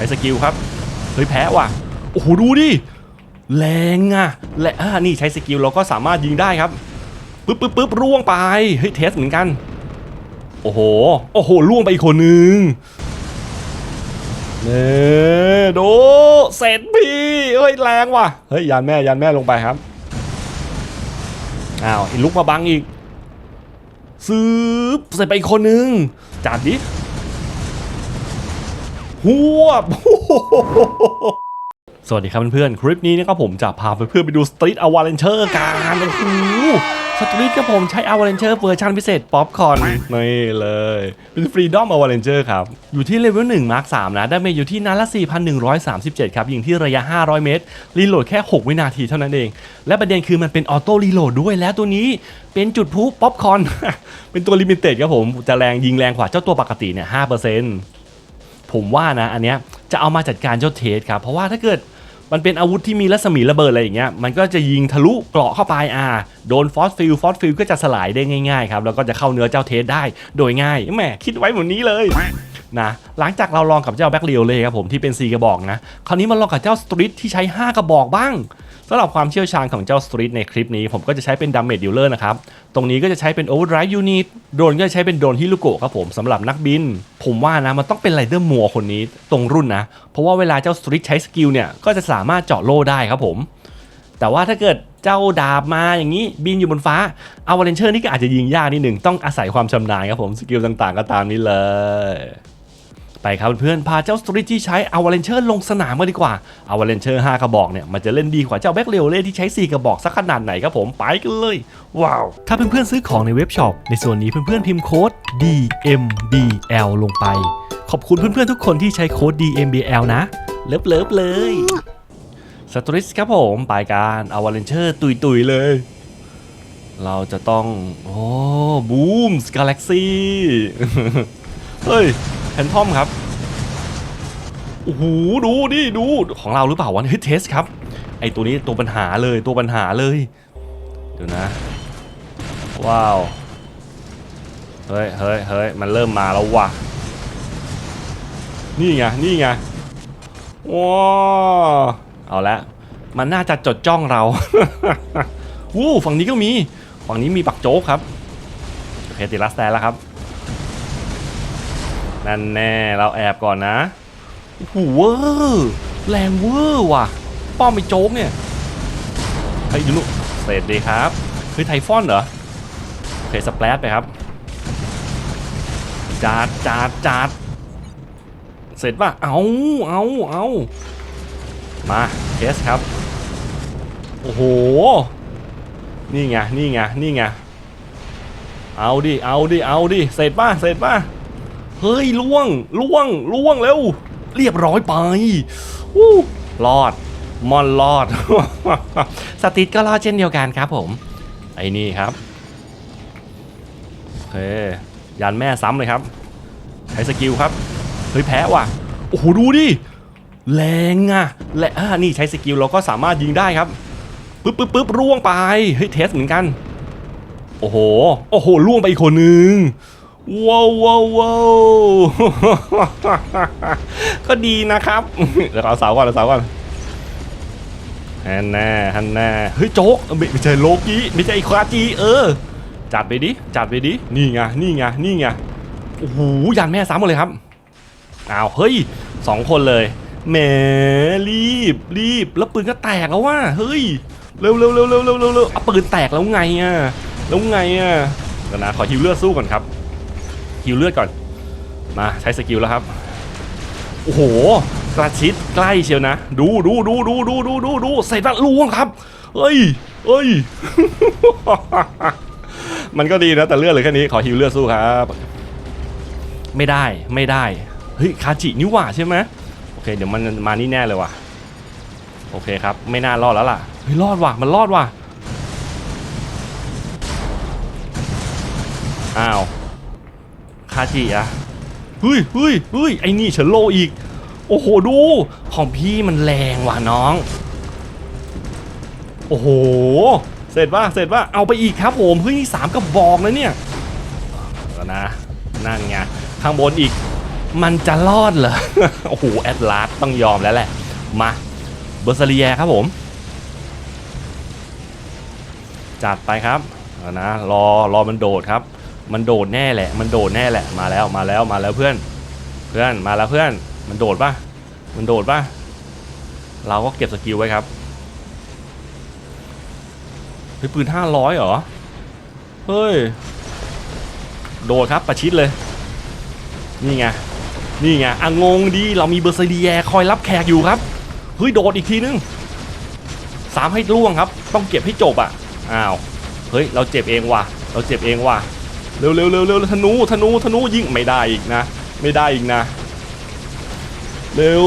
ช้สกิลครับ เฮ้ยแพ้ว่ะ โอ้โหดูดิ แรงอะและอ่านี่ใช้สกิลเราก็สามารถยิงได้ครับ ปึ๊บปึ๊บปึ๊บร่วงไป เฮ้ยเทสเหมือนกัน โอ้โห โอ้โหล่วงไปอีกคนนึงเน่โดเสร็จพี่เฮ้ยแรงว่ะ เฮ้ยยานแม่ยานแม่ลงไปครับ อ้าวอ้ลุกมาบังอีกซื้อใส่ไปอีกคนนึงจัดดิ หัวบสวัสดีครับเพื่อนๆ คลิปนี้นะครับผมจะพาเพื่อนๆไปดูสตรีทอวาเลนเชอร์กันโอ้โหสตรีทกับผมใช้อวาเลนเชอร์เวอร์ชันพิเศษป๊อปคอนนี่เลย เป็นฟรีดอมอวาเลนเชอร์ครับ อยู่ที่เลเวล1มาร์ค3นะ ได้เมจอยู่ที่นัดละ 4,137 ครับ ยิงที่ระยะ 500 เมตร รีโหลดแค่ 6 วินาทีเท่านั้นเอง และประเด็นคือมันเป็นออโต้รีโหลดด้วยแล้วตัวนี้เป็นจุดพุป๊อปคอนเป็นตัวลิมิเต็ดครับผมจะแรงยิงแรงกว่าเจ้าตัวปกติเนี่ย5% ผมว่านะอันเนี้ยจะเอามาจัดการเจ้าเทสครับเพราะว่าถ้าเกิดมันเป็นอาวุธที่มีรัศมีระเบิดอะไรอย่างเงี้ยมันก็จะยิงทะลุเกราะเข้าไปอ่าโดนฟอสฟิลฟอสฟิลก็จะสลายได้ง่ายๆครับแล้วก็จะเข้าเนื้อเจ้าเทสได้โดยง่ายแหมคิดไว้เหมือนนี้เลยนะหลังจากเราลองกับเจ้าแบ็กเรียวเลยครับผมที่เป็น 4 กระบอกนะ คราวนี้มาลองกับเจ้าสตรีทที่ใช้ 5 กระบอกบ้าง สำหรับความเชี่ยวชาญของเจ้าสตรีทในคลิปนี้ ผมก็จะใช้เป็นดัมเมจดิลเลอร์นะครับ ตรงนี้ก็จะใช้เป็น Overdrive Unit โดรนก็จะใช้เป็นโดรนฮิรุโกะครับผมสำหรับนักบิน ผมว่านะมันต้องเป็นไรเดอร์มัวคนนี้ตรงรุ่นนะ เพราะว่าเวลาเจ้าสตรีทใช้สกิลเนี่ยก็จะสามารถเจาะโล่ได้ครับผม แต่ว่าถ้าเกิดเจ้าดาบมาอย่างนี้บินอยู่บนฟ้าเอาวาเลนเชอร์นี่ก็อาจจะยิงยากนิดหนึ่งต้องอาศัยความชำนาญครับผมสกิลต่างๆ ก็ตามนี้เลย ไปครับเพื่อนพาเจ้าสตรีทที่ใช้อาวาเลนเชอร์ลงสนามมาดีกว่าอาวาเลนเชอร์5กระบอกเนี่ยมันจะเล่นดีกว่าเจ้าแบ็กเรลเล่ที่ใช้ 4 กระบอกสักขนาดไหนครับผมไปกันเลย ว้าว ถ้าเพื่อนๆซื้อของในเว็บช็อปในส่วนนี้เพื่อนๆพิมพ์โค้ด DMBL ลงไป ขอบคุณเพื่อนๆทุกคนที่ใช้โค้ด DMBL นะ เลิฟๆเลยสตรีทครับผมไปการอาวาเลนเชอร์ตุยๆเลย เราจะต้อง โอ้บูมส์กาแล็กซี่ เฮ้ย แพนทอมครับโอ้โหดูดิดูของเราหรือเปล่าวะเฮ้ยเทสครับ ไอตัวนี้ตัวปัญหาเลยตัวปัญหาเลย เดี๋ยวนะ ว้าว เฮ้ยเฮ้ยเฮ้ยมันเริ่มมาแล้วว่ะ นี่ไง นี่ไงว้าวเอาละมันน่าจะจดจ้องเรา วู้ฝั่งนี้ก็มี ฝั่งนี้มีปักโจ๊กครับ โอเคติดลัสแตนแล้วครับ นั่นแน่เราแอบก่อนนะโอ้โหเวอร์แรงเวอร์ว่ะ ป้อมไปโจ๊กเนี่ยเฮ้ยดูลูกเสร็จดีครับเฮ้ยไทฟอนเหรอโอเคสเปรดไปครับจาดจาดจาดเสร็จป่ะเอาเอาเอามาเทสครับ โอ้โห นี่ไง นี่ไง นี่ไง เอาดิ เอาดิ เอาดิ เสร็จป่ะ เสร็จป่ะ เฮ้ยล่วงล่วงล่วงเร็วเรียบร้อยไปวู้รอดมอนรอด สติทก็รอดเช่นเดียวกันครับผม ไอ้นี่ครับโอเคยันแม่ซ้ำเลยครับใช้สกิลครับ เฮ้ยแพ้ว่ะ โอ้โหดูดิ แรงอะและอ่านี่ใช้สกิลเราก็สามารถยิงได้ครับ ปึ๊บปึ๊บปึ๊บร่วงไป เฮ้ยเทสเหมือนกัน โอ้โห โอ้โหล่วงไปอีกคนนึง ว้าวว้าววาวก็ดีนะครับเดี๋ยวเอาเสาก่อนเอาเสาก่อนฮันแน่ฮันแน่เฮ้ยโจ๊กไม่ใช่โลกี้ไม่ใช่อ้คราจีเออ จัดไปดิจัดไปดินี่ไงนี่ไงนี่ไงโอ้โหยันแม่ซ้ำหมดเลยครับอ้าวเฮ้ยสองคนเลยแหมรีบรีบแล้วปืนก็แตกแล้วว่ะเฮ้ยเร็วเร็วเร็วเร็วเร็วเร็วเอาปืนแตกแล้วไงอะแล้วไงอะเดี๋ยวนะขอฮิวเลือดสู้ก่อนครับ ฮิวเลือดก่อน มาใช้สกิลแล้วครับ โอ้โหกระชิดใกล้เชียวนะ ดูดูดูดูดูดูดูดูเสร็จแล้วล่วงครับเฮ้ยเฮ้ย มันก็ดีนะแต่เลือดเลยแค่นี้ขอฮิวเลือดสู้ครับ ไม่ได้ไม่ได้ เฮ้ยคาจินี่หว่าใช่ไหมโอเค เดี๋ยวมันมานี่แน่เลยว่ะ โอเคครับ ไม่น่ารอดแล้วล่ะ เฮ้ยรอดว่ะ มันรอดว่ะ อ้าวาจิอะเฮ้ยเฮ้ยเฮ้ยไอ้นี่เฉลโลอีก โอ้โหดู ของพี่มันแรงว่ะน้อง โอ้โห เสร็จป่ะเสร็จป่ะเอาไปอีกครับผมเฮ้ยสามกระบอกนะเนี่ยแล้วนะ นั่นไง ข้างบนอีก มันจะรอดเหรอ โอ้โห แอดลาสต้องยอมแล้วแหละ มาเบอร์ซเลียครับผม จัดไปครับนะ รอ รอมันโดดครับ มันโดดแน่แหละ มันโดดแน่แหละ มาแล้ว มาแล้ว มาแล้วเพื่อน เพื่อน มาแล้วเพื่อน มันโดดปะมันโดดปะเราก็เก็บสกิลไว้ครับ เฮ้ยปืนห้าร้อยเหรอ เฮ้ย โดดครับประชิดเลย นี่ไง นี่ไงอะงงดี เรามีเบอร์เซเดียคอยรับแขกอยู่ครับ เฮ้ยโดดอีกทีนึงสามให้ล่วงครับ ต้องเก็บให้จบอะ อ้าว เฮ้ย เราเจ็บเองว่ะ เราเจ็บเองว่ะ เร็วเร็วเร็วเร็วธนูธนูธนูยิงไม่ได้อีกนะ ไม่ได้อีกนะ เร็ว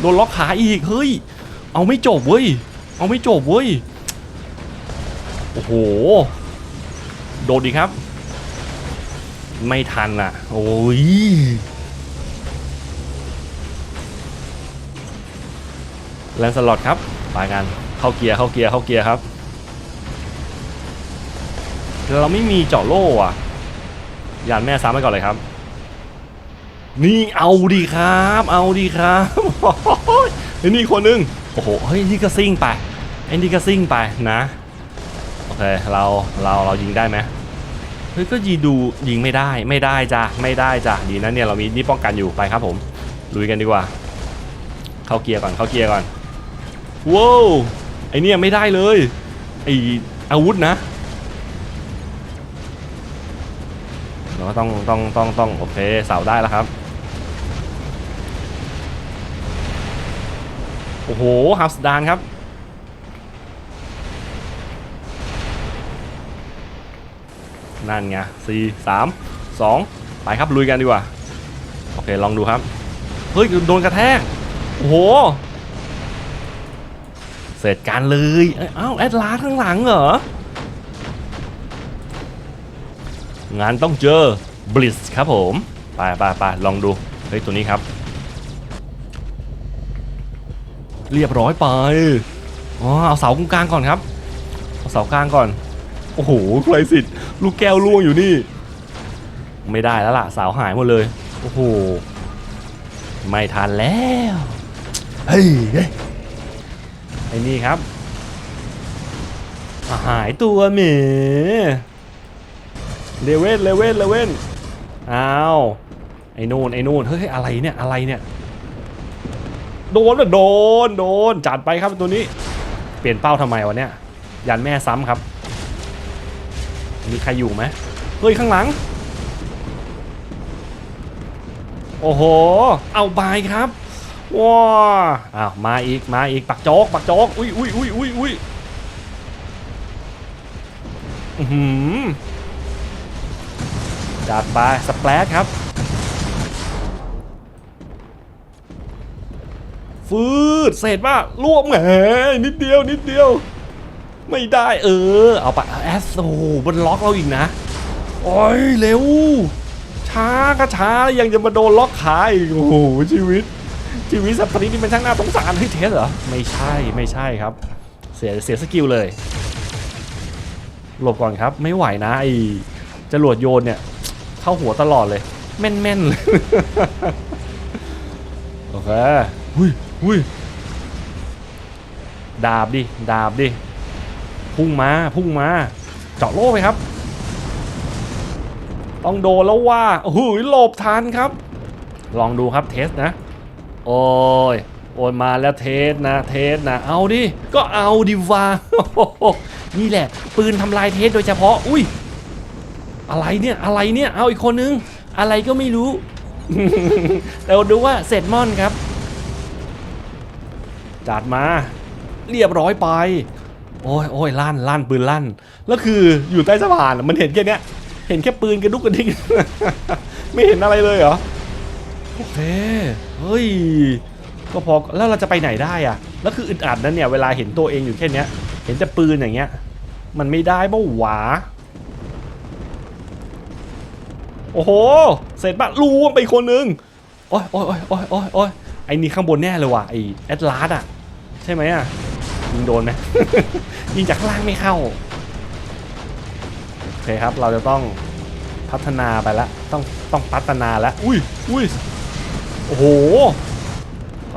โดนล็อกขาอีกเฮ้ย เอาไม่จบเว้ย เอาไม่จบเว้ย โอ้โห โดดดีครับ ไม่ทันอะ โอ้ยแลนสลอตครับไปกัน เข้าเกียร์เข้าเกียร์เข้าเกียร์ครับ เราไม่มีเจาะโล่อะยานแม่ซ้ำไปก่อนเลยครับ นี่เอาดีครับ เอาดีครับเฮ้ยนี่คนนึงโอ้โหเฮ้ยนี่ก็ซิ่งไปไอ้นี่ก็ซิ่งไปนะโอเคเราเราเรายิงได้ไหมเฮ้ยก็ยีดูยิงไม่ได้ไม่ได้จ้ะไม่ได้จ้ะดีนะเนี่ยเรามีนี่ป้องกันอยู่ไปครับผมลุยกันดีกว่า เข้าเกียร์ก่อนเข้าเกียร์ก่อนว้าวไอเนี่ยไม่ได้เลยไออาวุธนะ เรา ก็ต้องต้องต้องต้องโอเคเสาได้แล้วครับ โอ้โหฮับสดานครับนั่นไงสี่สามสองไปครับลุยกันดีกว่า โอเค ลองดูครับ เฮ้ย โดนกระแทก โอ้โห เสร็จการเลย เอ้าวแอดลาข้างหลังเหรอ งานต้องเจอบลิสครับผมไปไปไปลองดูเฮ้ยตัวนี้ครับ เรียบร้อยไปอ๋อเอาเสากลางก่อนครับเอาเสากลางก่อน โอ้โหใครสิทธิ์ลูกแก้วล่วงอยู่นี่ ไม่ได้แล้วล่ะเสาหายหมดเลย โอ้โหไม่ทันแล้วเฮ้ยเฮ้ยไอ้นี่ครับอะหายตัวเหม เลเว่นเลเว่นเลเว่นอ้าวไอ้นู่นไอ้นู่นเฮ้ยอะไรเนี่ยอะไรเนี่ยโดนอะโดนโดนจัดไปครับตัวนี้ เปลี่ยนเป้าทำไมวะเนี่ยยันแม่ซ้ำครับ มีใครอยู่ไหมเฮ้ยข้างหลัง โอ้โห เอาบายครับว้าอ้าวมาอีกมาอีกปักโจกปักโจกอุ้ยอุ้ยอุ้ยอุ้ยอุ้ยอื้อหือ จัดไปสแปลชครับฟืดเสร็จป่ะรวมแหมนิดเดียว นิดเดียว ไม่ได้เออ เอาไปแอสโอ้บนล็อกเราอีกนะ โอ้ยเร็ว ช้าก็ช้ายังจะมาโดนล็อกขาอีกโอ้โหชีวิต ชีวิตสัตว์นี้นี่มันช่างน่าสงสารให้ยเทสเหรอ ไม่ใช่ไม่ใช่ครับ เสียเสียสกิลเลย หลบก่อนครับ ไม่ไหวนะไอจรวดโยนเนี่ย เข้าหัวตลอดเลย แม่นๆเลย โอเคหุยหุยดาบดิ ดาบดิ พุ่งมา พุ่งมา เจาะโล่ไปครับ ต้องโดนแล้วว่าโอ้โหหลบทันครับ ลองดูครับเทสนะ โอ้ยโอนมาแล้วเทสนะ เทสนะ เอาดิ ก็เอาดิว่านี่แหละ ปืนทำลายเทสโดยเฉพาะ อุ้ย อะไรเนี่ยอะไรเนี่ยเอาอีกคนนึง อะไรก็ไม่รู้แต่ดูว่าเสร็จม่อนครับ จัดมา เรียบร้อยไป โอ้ยโอ้ยลั่นลั่นปืนลั่น แล้วคืออยู่ใต้สะพานมันเห็นแค่เนี้ย เห็นแค่ปืนกระดุกกระดิกไม่เห็นอะไรเลยเหรอโอเคเฮ้ยก็พอแล้วเราจะไปไหนได้อะแล้วคืออึดอัดนั้นเนี่ยเวลาเห็นตัวเองอยู่แค่เนี้ย เห็นแต่ปืนอย่างเงี้ย มันไม่ได้ป่าหวา โอ้โห เสร็จปะรู้ว่าไปคนนึงโอ้ยโอ้ยโอ้ยโอ้ยโอ้ยโอ้ยไอ้นี่ข้างบนแน่เลยว่ะไอ้แอดลาสอะ ใช่ไหมอะ ยิงโดนไหมยิงจากข้างล่างไม่เข้า โอเคครับ เราจะต้องพัฒนาไปแล้วต้องต้องพัฒนาแล้วอุ้ยอุ้ยโอ้โห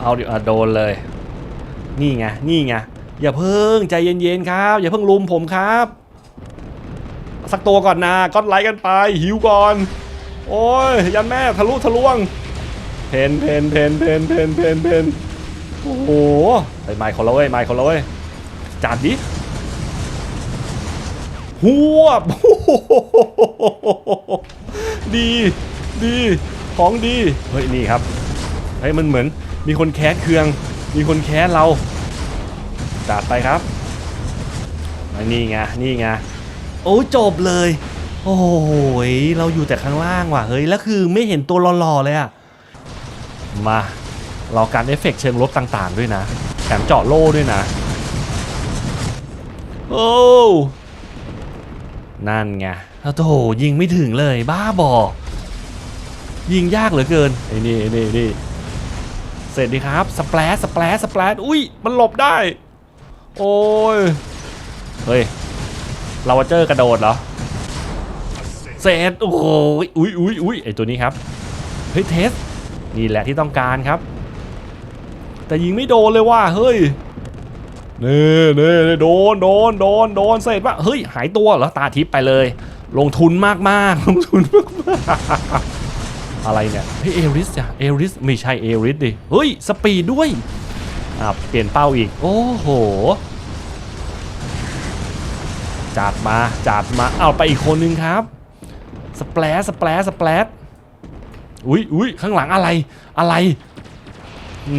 เอาดิอะโดนเลย นี่ไง นี่ไง อย่าเพิ่งใจเย็นๆครับ อย่าเพิ่งลุมผมครับ สักตัวก่อนนะก็ไลค์กันไปหิวก่อน โอ้ยยันแม่ทะลุทะลวง เพนเพนเพนเพนเพนเพนเพนโอ้โหไปไมค์เขาแล้วเว้ยไมค์เขาแล้วเว้ยจัดดิหวบดีดีของดีเฮ้ยนี่ครับเฮ้ยมันเหมือนมีคนแค้นเคือง มีคนแค้นเราจัดไปครับนี่ไงนี่ไงโอ้จบเลย โอ้ยเราอยู่แต่ข้างล่างว่ะเฮ้ยแล้วคือไม่เห็นตัวหล่อๆเลยอะมาเราการเอฟเฟกต์เชิงลบต่างๆด้วยนะแถมเจาะโล่ด้วยนะ โอ้นั่นไงโอ้โถยิงไม่ถึงเลยบ้าบอ ยิงยากเหลือเกินไอ้นี่ไอ้นี่นี่เสร็จดีครับสเปลชสเปลชสเปลชอุ้ยมันหลบได้ โอ้ย เฮ้ย เราเจอกระโดดเหรอ เสร็จโอ้โหอุ้ยอุ้ยอุ้ยไอตัวนี้ครับเฮ้ยเทสนี่แหละที่ต้องการครับ แต่ยิงไม่โดนเลยว่ะเฮ้ยเน่เน่โดนโดนโดนโดนเสร็จปะเฮ้ยหายตัวเหรอตาทิพย์ไปเลย ลงทุนมากมากลงทุนมากมากอะไรเนี่ยเฮ้ยเอริสอะเอริสไม่ใช่เอริสดิเฮ้ยสปีดด้วยอะเปลี่ยนเป้าอีก โอ้โหจัดมาจัดมาเอาไปอีกคนนึงครับ สเปลสเปลสเปลสอุ้ยอุ้ยข้างหลังอะไรอะไร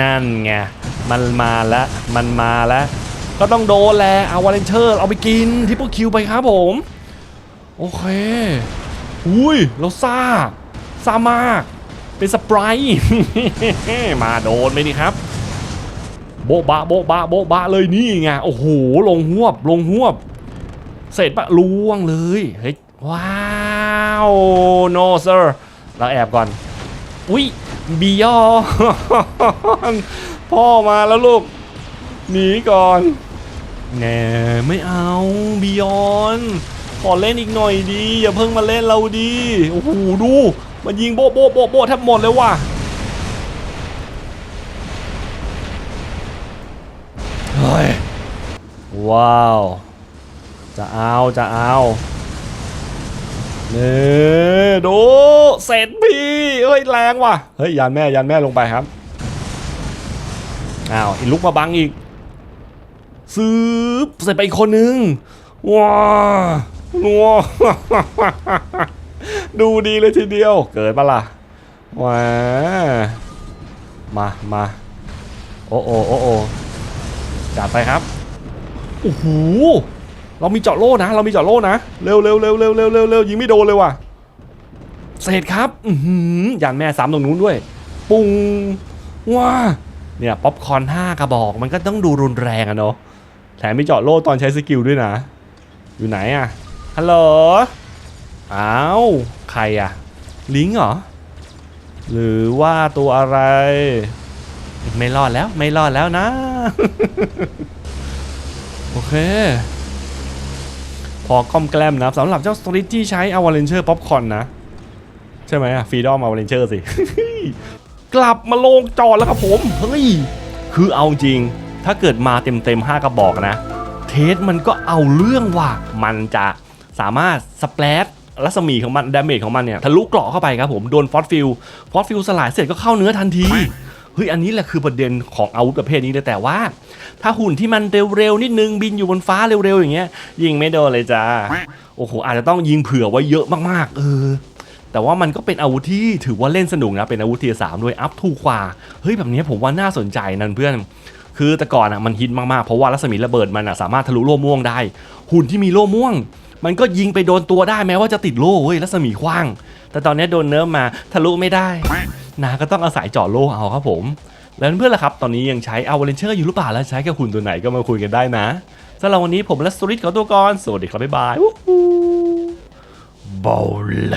นั่นไง มันมาแล้วมันมาแล้วก็ต้องโดนแลเอาวาเลนเชอร์ เอาไปกินทิปเปิลคิวไปครับผม โอเค อุ้ยเราซ่าซ่ามาก เป็นสปรายมาโดนไปดิครับ โบ๊ะบะโบ๊ะบะโบ๊ะบะเลยนี่ไง โอ้โห ลงหวบ ลงหวบ เสร็จปะล่วงเลย เฮ้ย ว้า ว no sir เราแอบก่อน อุ้ยบียอนพ่อมาแล้วลูก หนีก่อนแหน่ไม่เอาบียอนขอเล่นอีกหน่อยดี อย่าเพิ่งมาเล่นเราดี โอ้โหดู มันยิงโบ๊ะโบ๊ะโบ๊ะโบแทบหมดเลยว่ะเฮ้ยว้าว จะเอา จะเอา เน่ดูเสร็จพี่เฮ้ยแรงว่ะเฮ้ยยันแม่ยันแม่ลงไปครับอ้าวอีลุกมาบังอีกซื้อเสร็จไปอีกคนนึงว้านัวดูดีเลยทีเดียว เกิดปะล่ะว้ามามาโอ้โอ้โอ้โอจัดไปครับโอ้โห เรามีเจาะโล่นะ เรามีเจาะโล่นะเร็วเร็วเร็วเร็วเร็วเร็วเร็วยิงไม่โดนเลยว่ะเสร็จครับอือหือยันแม่ซ้ำตรงนู้นด้วย ปุ้งว้าเนี่ยป๊อปคอร์นห้ากระบอก มันก็ต้องดูรุนแรงอะเนาะแถมมีเจาะโล่ตอนใช้สกิลด้วยนะ อยู่ไหนอะฮัลโหลอ้าวใครอะลิงเหรอ หรือว่าตัวอะไร ไม่รอดแล้วไม่รอดแล้วนะ โอเค พอก้อมแกล้มนะสำหรับเจ้าสตริตที่ใช้อวาเลนเชอร์ป๊อปคอนนะ ใช่ไหมอะฟรีดอมอวาเลนเชอร์สิ กลับมาลงจอดแล้วครับผม เฮ้ย คือเอาจริง ถ้าเกิดมาเต็มเต็ม5กระบอกนะ เทสมันก็เอาเรื่องว่ะมันจะสามารถสเปรดรัศมีของมันดาเมจของมันเนี่ยทะลุเกราะเข้าไปครับผม โดนฟอสฟิลฟอสฟิลสลายเสร็จก็เข้าเนื้อทันที เฮ้ยอันนี้แหละคือประเด็นของอาวุธประเภทนี้เลยแต่ว่า ถ้าหุ่นที่มันเร็วๆนิดนึงบินอยู่บนฟ้าเร็วๆอย่างเงี้ย ยิงไม่โดนเลยจ้าโอ้โหอาจจะต้องยิงเผื่อไว้เยอะมากๆ เออ แต่ว่ามันก็เป็นอาวุธที่ถือว่าเล่นสนุกนะเป็นอาวุธเทียสามด้วยอัพถูกกว่าเฮ้ยแบบนี้ผมว่าน่าสนใจนั่นเพื่อนคือแต่ก่อนอะมันฮิตมากๆ เพราะว่ารัศมีระเบิดมันอะสามารถทะลุโล่ม่วงได้ หุ่นที่มีโล่ม่วง มันก็ยิงไปโดนตัวได้แม้ว่าจะติดโล่เว้ยรัศมีขว้าง แต่ตอนนี้โดนเนิร์ฟมาทะลุไม่ได้ นาก็ต้องอาศัยเจาะโล่เอาครับผม แล้วเพื่อนล่ะครับ ตอนนี้ยังใช้อาว l เลนเชอร์อยู่หรือเปล่าแล้วใช้กับหุ่นตัวไหนก็มาคุยกันได้นะสำหรับวันนี้ผมและสตริทขอตัวก่อนสวัสดีครับบ๊ายบายบอล